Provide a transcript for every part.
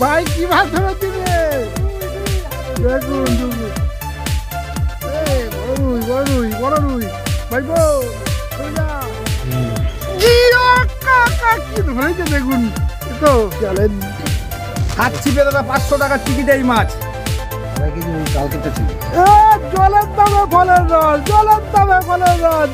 ভাই কি মাছ ধরেছি রে দেখুন বড় রুই বড় রুই ভাই কি ধরেছে দেখুন। তো চলেন। ছিপে দাদা পাঁচশো টাকার টিকিট এই মাছ। জলের দামে ফলের রস জলের দামে ফলের রস।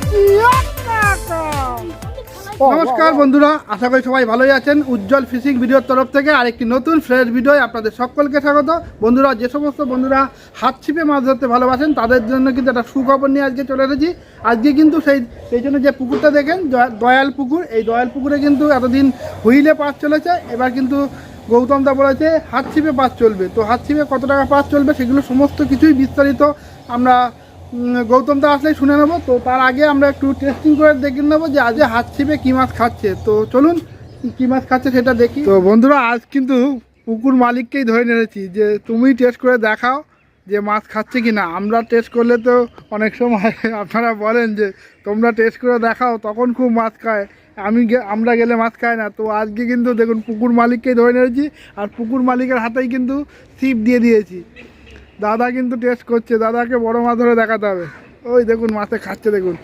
নমস্কার বন্ধুরা আশা করি সবাই ভালোই আছেন। উজ্জ্বল ফিশিং ভিডিওর তরফ থেকে আরেকটি নতুন ফ্রেশ ভিডিও আপনাদের সকলকে স্বাগত। বন্ধুরা যে সমস্ত বন্ধুরা হাত ছিপে মাছ ধরতে ভালোবাসেন তাদের জন্য কিন্তু একটা সুখবর নিয়ে আজকে চলে এসেছি। আজকে কিন্তু সেই সেই জন্য যে পুকুরটা দেখেন দয়াল পুকুর এই দয়াল পুকুরে কিন্তু এতদিন হুইলে পাস চলেছে। এবার কিন্তু গৌতম দা বলেছে হাত ছিপে পাস চলবে। তো হাত ছিপে কত টাকা পাস চলবে সেগুলো সমস্ত কিছুই বিস্তারিত আমরা গৌতম দা আসলেই শুনে নেব। তো তার আগে আমরা একটু টেস্টিং করে দেখে নেব যে আজকে হাত ছিপে কী মাছ খাচ্ছে। তো চলুন, কী মাছ খাচ্ছে সেটা দেখি। তো বন্ধুরা, আজ কিন্তু পুকুর মালিককেই ধরে নিয়েছি যে তুমি টেস্ট করে দেখাও যে মাছ খাচ্ছে কি না আমরা টেস্ট করলে তো অনেক সময় আপনারা বলেন যে, তোমরা টেস্ট করে দেখাও, তখন খুব মাছ খায়। আমি আমরা গেলে মাছ খায় না। তো আজকে কিন্তু দেখুন পুকুর মালিককেই ধরে নিয়েছি, আর পুকুর মালিকের হাতেই কিন্তু ছিপ দিয়ে দিয়েছি। দাদা কিন্তু টেস্ট করছে দাদাকে বড় মাছ ধরে দেখাতে হবে। ওই দেখুন মাছে খাচ্ছে দেখুন।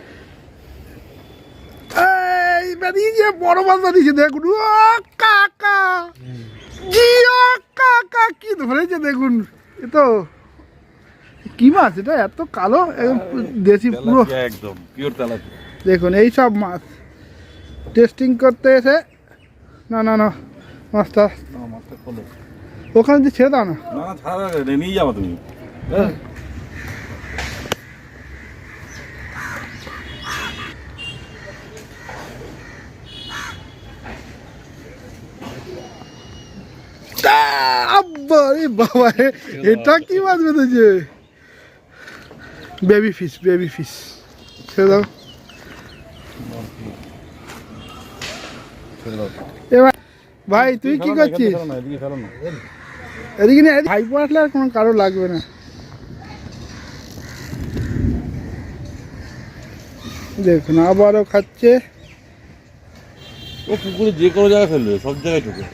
এই বেরিয়েছে বড় মাছ বেরিয়েছে দেখুন। ও কাকা! জিও কাকা! কি ধরেছে দেখুন। এ তো কি মাছ এটা? এত কালো? একদম দেশি পুরো। একদম পিওর তেলাপিয়া। দেখুন এই সব মাছ। টেস্টিং করতে এসে না না না মাছটা মাছটা খোলো। ওখানে দিয়ে ছেড়ে দাও না। না না ছাড়া নিয়ে যাব তুমি। হ্যাঁ। রে বাবা এটা কি মাছ বেঁধেছে? বেবি ফিশ বেবি ফিশ ছেড়ে দাও। এবার ভাই তুই কি করছিস? এদিকে না। ভাইপো আসলে আর কোনো কারও লাগবে না দেখুন, আবারও খাচ্ছে ও পুকুরে যে কোনো জায়গায় ফেলবে, সব জায়গায় ঢুকে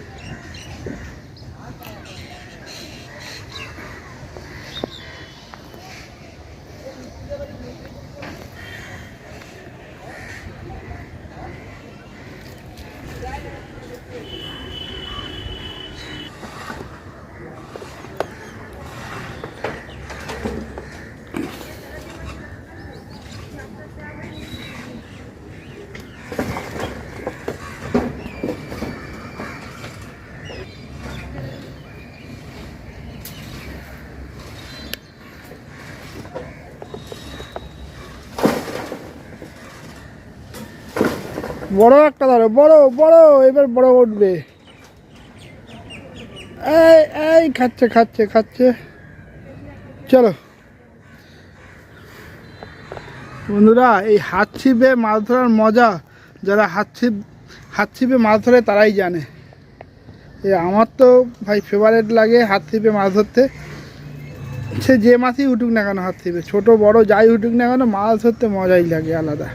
বড় একটা ধরো, বড় বড়, এবার বড় উঠবে। এই এই, খাচ্ছে খাচ্ছে খাচ্ছে। চলো। বন্ধুরা, এই হাত ছিপে মাছ ধরার মজা, যারা হাত ছিপ, হাত ছিপে মাছ ধরে তারাই জানে। এ, আমার তো ভাই ফেভারেট লাগে হাত ছিপে মাছ ধরতে। সে যে মাছই উঠুক না কেন হাত ছিপে, ছোটো, বড়, যাই উঠুক না কেন মাছ ধরতে মজাই লাগে আলাদা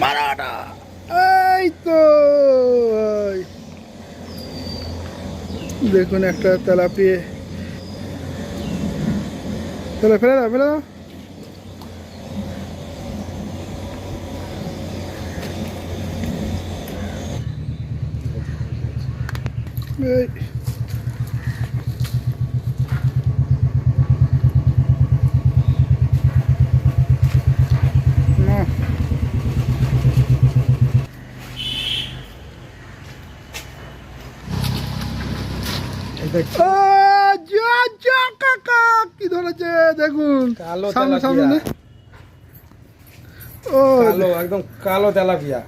মারাটা এই তো ওই। দেখুন একটা তেলাপিয়ে চলো ফেলে দাও ফেলে দাও এই। না ও, যা, যা, কাকা, কি ধরেছে? দেখুন কালো সামনে সামনে। ও একদম কালো তেলাপিয়া।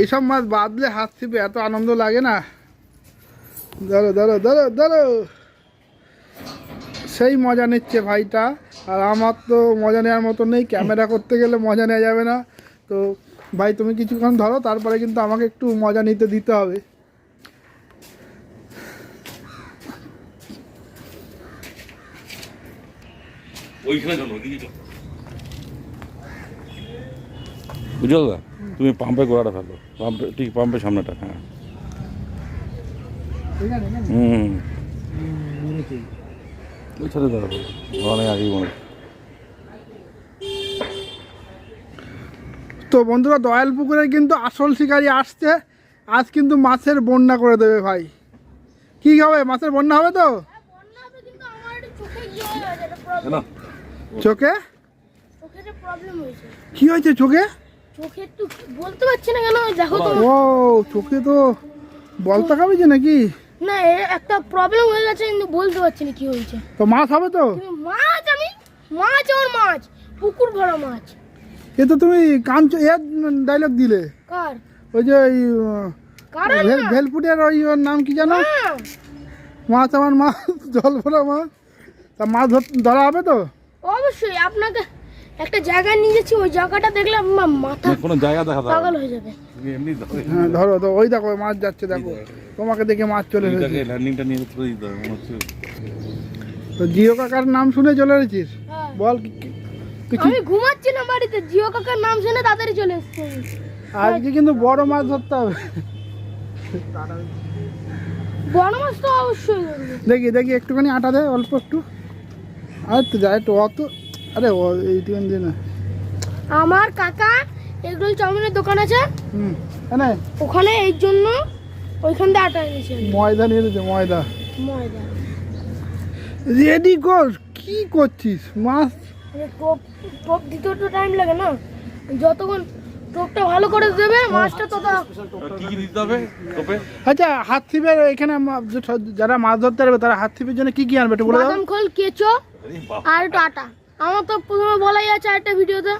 এইসব মাছ বাদলে হাত ছিপে এত আনন্দ লাগে না। ধরো ধরো ধরো ধরো। সেই মজা নিচ্ছে ভাইটা। আর আমার তো মজা নেওয়ার মতো নেই ক্যামেরা করতে গেলে মজা নেওয়া যাবে না। তো ভাই তুমি কিছুক্ষণ ধরো তারপরে কিন্তু আমাকে একটু মজা নিতে দিতে হবে। ওইখানে চলো ওইদিকে চলো। বুঝলো দাদা তুমি পাম্পে গোড়াটা ফেলো। পাম্পে ঠিক পাম্পের সামনেটা হ্যাঁ। হুম। ছেড়ে দাঁড়া অনেক আগেই মনে তো বন্ধুরা দয়াল পুকুরে কিন্তু আসল শিকারি আসছে। আজ কিন্তু মাছের বন্যা করে দেবে ভাই। কি হবে? মাছের বন্যা হবে তো? বন্যা হবে কিন্তু আমার একটু চোখে হয়ে। না চোখে? চোখে প্রবলেম কি হয়েছে চোখে? চোখে একটু বলতে পারছি না কেন দেখো তো। ও চোখে তো বলতে খাবে যে নাকি? না এ একটা প্রবলেম হয়ে গেছে কিন্তু বলতে পারছি না কি হয়েছে। তো মাছ হবে তো? মাছ আমি? মাছ আমার মাছ পুকুর ভরা মাছ। এ তো তুমি কাঞ্চ এর ডায়লগ দিলে। কার? ওই যে ওই ভেলপুটের ওই ওর নাম কি জানো? মাছ আমার মাছ জল ভরা মাছ। তা মাছ ধর- ধরা হবে তো? অবশ্যই আপনাকে একটা জায়গায় নিয়ে যাচ্ছি ওই জায়গাটা দেখলে আমার মাথা না, কোনো জায়গা হবে পাগল হয়ে যাবে। এমনি ধরো হ্যাঁ ধরো তো ওই দেখো মাছ যাচ্ছে দেখো। তোমাকে দেখে মাছ চলে এসেছে। ল্যান্ডিংটা নিয়ে তুলে দিতে হবে তো জিও কাকার নাম শুনে চলে এসেছিস? হ্যাঁ। বল কি- কি- তুই কি আমি ঘুমাচ্ছিলাম বাড়িতে জিও কাকার নাম শুনে তাড়াতাড়ি চলে এসছি। আজকে কিন্তু বড় মাছ ধরতে হবে। বড় মাছ তো অবশ্যই দেখি দেখি একটুখানি আটা দে অল্প একটু। আর তো যায় একটু অত আরে ও এইটুখানি দে না। আমার কাকা এগরোল চাউমিনের দোকান আছে। হুম এনে ওখানে এই জন্য ওইখান দিয়ে আটা এনেছে ময়দা নিয়ে এসেছে ময়দা। ময়দা। রেডি কর কি করছিস? মাছ টোপ টোপ দিতেও তো টাইম লাগে না। যতক্ষণ টোপটা ভালো করে দেবে মাছটা তত কি কি দিতে হবে টোপে? আচ্ছা হাত ছিপের এখানে যারা মাছ ধরতে পারবে তারা হাত ছিপের জন্য কি কি আনবে একটু বলে দাও। বাদাম খোল কেঁচো আর একটু আটা। আমার তো প্রথমে বলাই আছে একটা ভিডিওতে।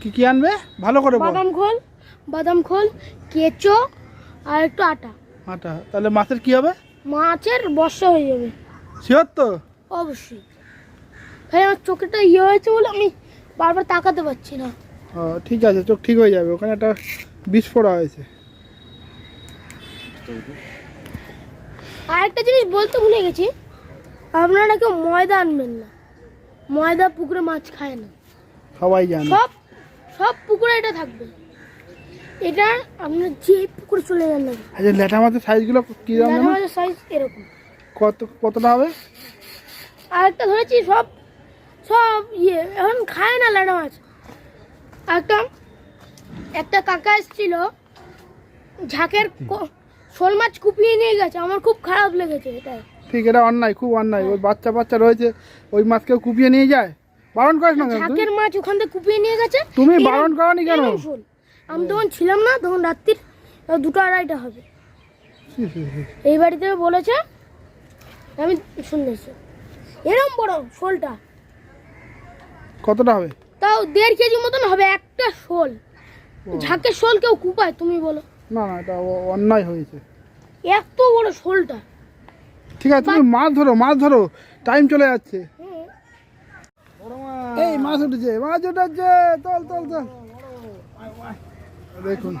কি কি আনবে? ভালো করে বল। বাদাম খোল বাদাম খোল কেঁচো আর একটু আটা। আটা। তাহলে মাছের কি হবে? মাছের বর্ষা হয়ে যাবে। শিওর তো? অবশ্যই। ভাই আমার চোখেটা ইয়ে হয়েছে বলে আমি বারবার তাকাতে পারছি না। ঠিক আছে চোখ ঠিক হয়ে যাবে। ওখানে একটা বিস্ফোরা হয়েছে। আর একটা জিনিস বলতে ভুলে গেছি আপনারা কেউ ময়দা আনবেন না। ময়দা পুকুরে মাছ খায় না। সবাই জানে। সব সব পুকুরে এটা থাকবে। এটা আপনার যে পুকুরে চলে যান না আচ্ছা ল্যাটা মাছের সাইজগুলো কি দাম জানো? মাছের সাইজ এরকম। কত কতটা হবে? আর একটা ধরেছি সব সব ইয়ে এখন খায় না ল্যাটা মাছ। একটা একটা কাকা এসেছিল ঝাঁকের শোল মাছ কুপিয়ে নিয়ে গেছে। আমার খুব খারাপ লেগেছে এটাই। ঠিক এটা অন্যায় খুব অন্যায়। ওই বাচ্চা বাচ্চা রয়েছে ওই মাছকেও কুপিয়ে নিয়ে যায়। বারণ করিস না ঝাঁকের মাছ ওখান থেকে কুপিয়ে নিয়ে গেছে। তুমি বারণ করনি কেন? আমি তখন ছিলাম না তখন রাত্রির দুটো আড়াইটা হবে। এই বাড়িতে বলেছে আমি শুনেছি এরম বড় শোলটা। কতটা হবে? তাও দেড় কেজি মতন হবে একটা শোল। ঝাঁকের শোল কেউ কুপায় তুমি বলো। না না এটা অন্যায় হয়েছে। এত বড় শোলটা। ঠিক আছে তুমি মাছ ধরো মাছ ধরো টাইম চলে যাচ্ছে। এই মাছ উঠেছে মাছ উঠেছে তল তল তল দেখুন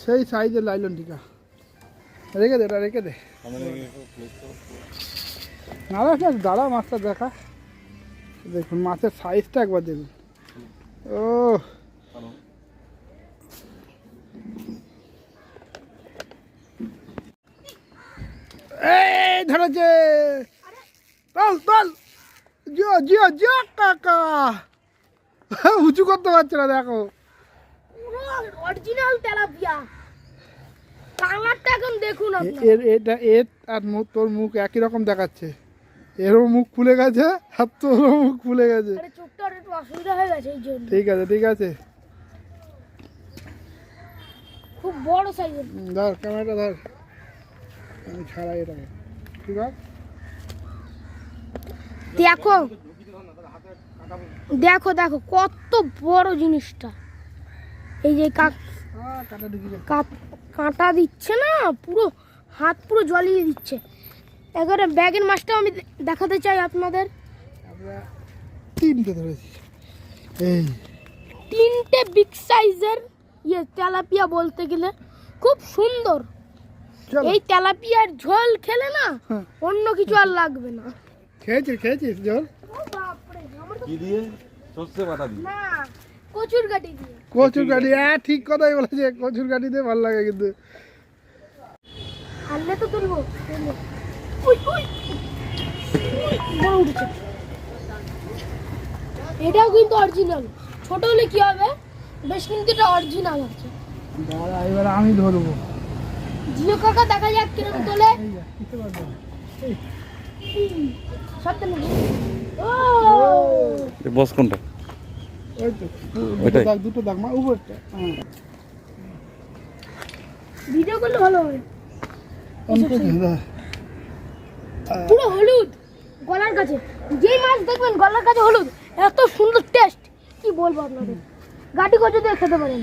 সেই সাইজের লাইলন টিকা। রেখে দে এটা রেখে দে। না দাঁড়া মাছটা দেখা। দেখুন মাছের সাইজটা একবার দেখুন। ও। এই ধরেছে। তল তল। জিও জিও জিও কাকা। উঁচু করতে পারছে না দেখো। Original tilapia. কালারটা এখন দেখুন এটা এর আর তোর মুখ একই রকম দেখাচ্ছে। এরও মুখ ফুলে গেছে আর তোরও মুখ ফুলে গেছে। আরে চোখটা আর একটু অসুবিধা হয়ে গেছে এই ঠিক আছে ঠিক আছে। খুব বড় সাইজের। হুম, ধর ক্যামেরাটা ধর। আমি ছাড়াই এটাকে। ঠিক আছে দেখো দেখো দেখো কত বড় জিনিসটা। এই যে কাঁটা দিচ্ছে না পুরো হাত পুরো জ্বলিয়ে দিচ্ছে। এবারে ব্যাগের মাছটা আমি দেখাতে চাই আপনাদের। আমরা তিনটে ধরেছি। এই। তিনটে বিগ সাইজের ইয়ে তেলাপিয়া বলতে গেলে খুব সুন্দর। এই তেলাপিয়ার ঝোল খেলে না হ্যাঁ। অন্য কিছু আর লাগবে না। খেয়েছিস খেয়েছিস জল ও বাপরে কি দিয়ে? সর্ষে বাটা দিয়ে। না কচুর গাটি দিয়ে। কচুর গাড়ি হ্যাঁ ঠিক কথাই বলেছে কচুর গাড়িতে ভালো লাগে কিন্তু। হারলে তো তুলবো। উঠেছে এটাও কিন্তু অরিজিনাল ছোট হলে কি হবে? বেশ কিন্তু এটা অরিজিনাল আছে। দাঁড়া এবার আমি ধরবো। জিও কাকা দেখা যাক কীরকম তোলে। বস কোনটা? দুটো ওইটাই? দাগ দুটো দাগ মা উপরটা। হ্যাঁ। ভিডিও করলে ভালো হবে। অল্প দে, দাঁড়া। পুরো হলুদ। গলার কাছে। যেই মাছ দেখবেন গলার কাছে হলুদ। এত সুন্দর টেস্ট কি বলব আপনাদের? গাটি কচু দিয়ে খেতে পারেন।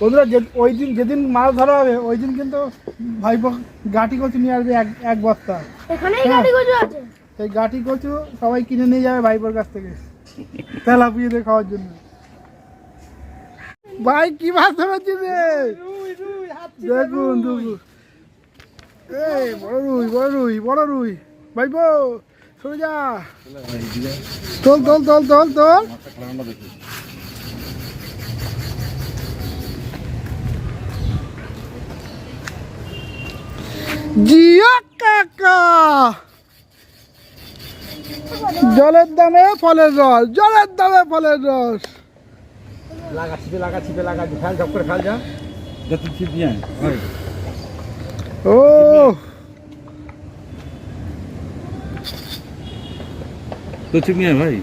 বন্ধুরা যে ওই দিন যেদিন মাছ ধরা হবে ওই দিন কিন্তু ভাইপো গাটি কচু নিয়ে আসবে এক এক বস্তা। এখানেই হ্যাঁ। গাটি কচু আছে। সেই গাটি কচু সবাই কিনে নিয়ে যাবে ভাইপোর কাছ থেকে। তেলাপিয়ে দিয়ে খাওয়ার জন্য। ভাই কি মাছ ধরেছি রে? দেখুন দেখুন। রুই কাকা। জলের দামে ফলের রস, জলের দামে ফলের রস। লাগা ছিপে লাগা ছিপে, লাগা ফেল ঝপ করে যা। যা তুই ছিপ দিয়ে ও তো ছিপ ভাই।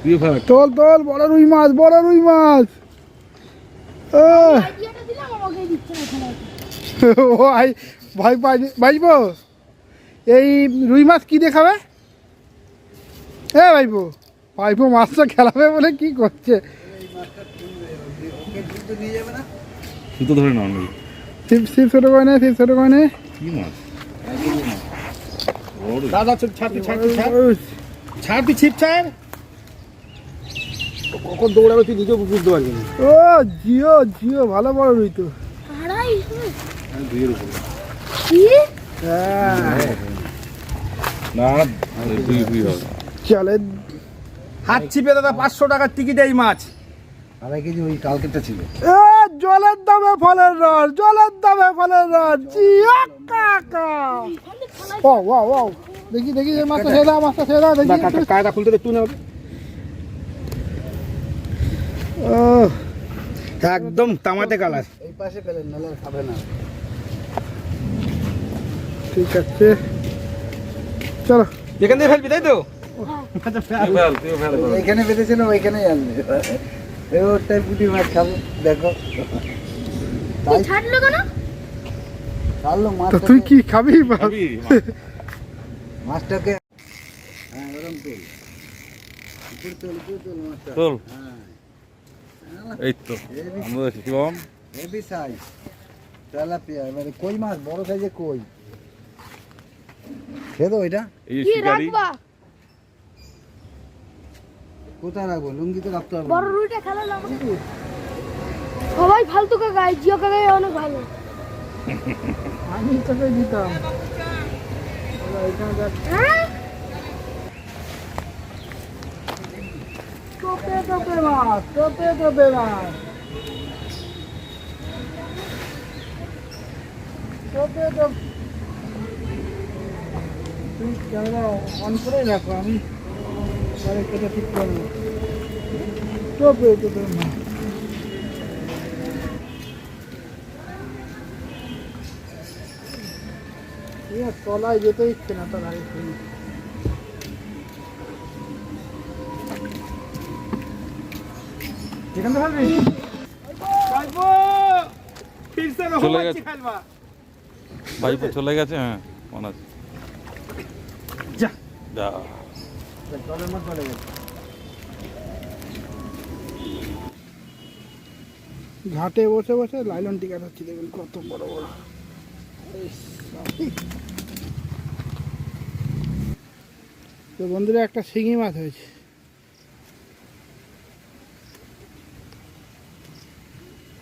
তুইও ফেল তোল তোল বড় রুই মাছ বড় রুই মাছ। ও ও ভাই ভাই ভাইবো এই রুই মাছ কি দেখাবে? এ ভাইবো ভাইবো মাছটা খেলাবে বলে কি করছে? সুতো ধরে নাও শিব শিব ছোট করে নে শিব ছোট নে কি মাছ দাদা ছিপ ছাড়? কখন দৌড়াবে তুই নিজেও বুঝতে পারবি না। ও জিও জিও ভালো বড় রুই তো। হ্যাঁ। না দুই দুই হবে। চলে হাত ছিপে দাদা পাঁচশো টাকার টিকিট এই মাছ। আড়াই কেজি ওই কালকেরটা ছিল। জলের দামে ফলের রস জলের দামে ফলের রস জিও কাকা। ও ও ও দেখি দেখি মাছটা ছেড়ে দাও মাছটা ছেড়ে দাও দেখি। একটু। কায়দা খুলতে দে তুই না ও একদম তামাটে কালার। এই পাশে খাবে না। ঠিক আছে। চলো। এখান থেকে ফেলবি তাই তো? তুইও বেঁধেছিল ওইখানেই আনবে। ওরটাই পুঁটি মাছ খাব দেখো। তুই ছাড়লো কেন? ছাড়লো তো তুই কি খাবি? মাছটাকে। হ্যাঁ ওরম তোল। উপরে তোল তোল মাছটা। তোল। হ্যাঁ। এই তো আমরা শিবম। হেভি সাইজ তেলাপিয়া এবারে কই মাছ? বড় সাইজে কই? খেদো এটা। এই শিকারি। রাখবা। কোথায় রাখব? লুঙ্গি তো রাখতে হবে বড় রুইটা সবাই ফালতু কাকাই জিও কাকাই অনেক ভালো। আমি তোকে দিতাম। মাছ তুই ক্যামেরা অন করে রাখো আমি ঠিক করব তলায় যেতে ইচ্ছে না ফেলবি ফিরছে না চলে গেছে। ভাইপো চলে গেছে হ্যাঁ মনে আছে। যা। যা। ঘাটে বসে বসে লাইলন টিকা হচ্ছে দেখুন কত বড় বড়। তো বন্ধুরা, একটা শিঙি মাছ হয়েছে।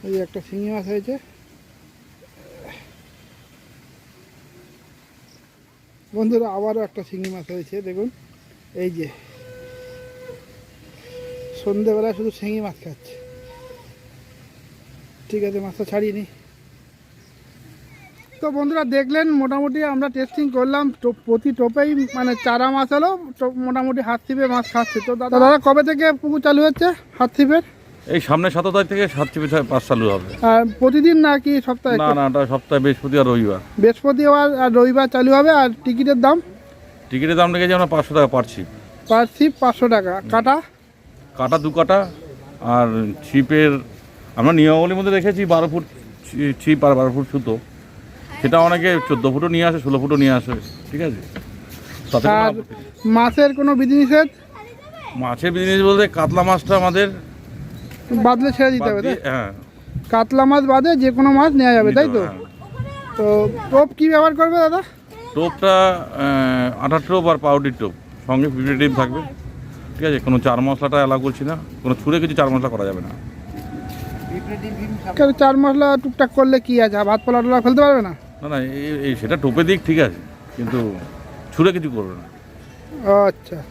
এই একটা শিঙি মাছ হয়েছে। বন্ধুরা, আবারও একটা শিঙি মাছ হয়েছে, দেখুন। এই যে সন্ধেবেলায় শুধু শিঙি মাছ খাচ্ছে। ঠিক আছে মাছটা ছাড়িয়ে নি। তো বন্ধুরা দেখলেন মোটামুটি আমরা টেস্টিং করলাম। প্রতি টোপেই মানে চারা মাছ হলো মোটামুটি হাত ছিপে মাছ খাচ্ছে। তো দাদা দাদা কবে থেকে পুকুর চালু হচ্ছে হাত ছিপের? এই সামনের সতেরো তারিখ থেকে সাত চিপে পাঁচ চালু হবে। আর প্রতিদিন নাকি সপ্তাহে না না সপ্তাহে বৃহস্পতি আর রবিবার। বৃহস্পতিবার আর রবিবার চালু হবে আর টিকিটের দাম? টিকিটের দাম রেখেছি আমরা পাঁচশো টাকা পার ছিপ। পার ছিপ পাঁচশো টাকা। কাটা? কাটা দু কাটা আর ছিপের আমরা নিয়মাবলীর মধ্যে রেখেছি বারো ফুট ছিপ আর বারো ফুট সুতো। সেটা অনেকে চোদ্দ ফুটও নিয়ে আসে ষোলো ফুটও নিয়ে আসে ঠিক আছে? তাতে কোনো আর আপত্তি নেই। মাছের কোনো বিধিনিষেধ মাছের বিজনেস বলতে কাতলা মাছটা আমাদের বাদলে ছেড়ে দিতে বাদ হবে দিয়ে- হ্যাঁ। কাতলা মাছ বাদে যে কোনো মাছ নেওয়া যাবে তাই তো? হ্যাঁ। তো টোপ কি ব্যবহার করবে দাদা? টোপটা আঠার টোপ আর পাউডির টোপ। সঙ্গে প্রিপারেটিভ থাকবে। ঠিক আছে? কোনো চার মশলাটা অ্যালাউ করছি না। কোনো ছুঁড়ে কিছু চার মশলা করা যাবে না। কেন চার মশলা টুকটাক করলে কি আছে? ভাত পোলা টোলা ফেলতে পারবে না? না না এই- এই সেটা টোপে দিক ঠিক আছে। কিন্তু ছুঁড়ে কিছু করবে না। আচ্ছা।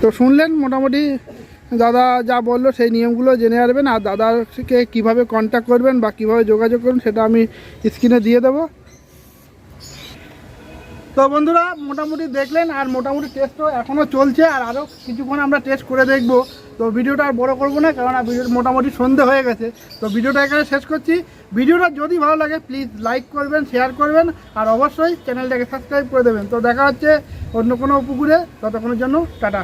তো শুনলেন মোটামুটি দাদা যা বলল সেই নিয়মগুলো জেনে আসবেন। আর দাদাকে কীভাবে কন্ট্যাক্ট করবেন বা কীভাবে যোগাযোগ করবেন সেটা আমি স্ক্রিনে দিয়ে দেবো। তো বন্ধুরা, মোটামুটি দেখলেন আর মোটামুটি টেস্টও এখনও চলছে আর আরও কিছুক্ষণ আমরা টেস্ট করে দেখব। তো ভিডিওটা আর বড়ো করব না কারণ ভিডিও মোটামুটি সন্ধে হয়ে গেছে। তো ভিডিওটা এখানে শেষ করছি। ভিডিওটা যদি ভালো লাগে প্লিজ লাইক করবেন শেয়ার করবেন, আর অবশ্যই চ্যানেলটাকে সাবস্ক্রাইব করে দেবেন। তো দেখা হচ্ছে অন্য কোনো পুকুরে, ততক্ষণের জন্য টাটা।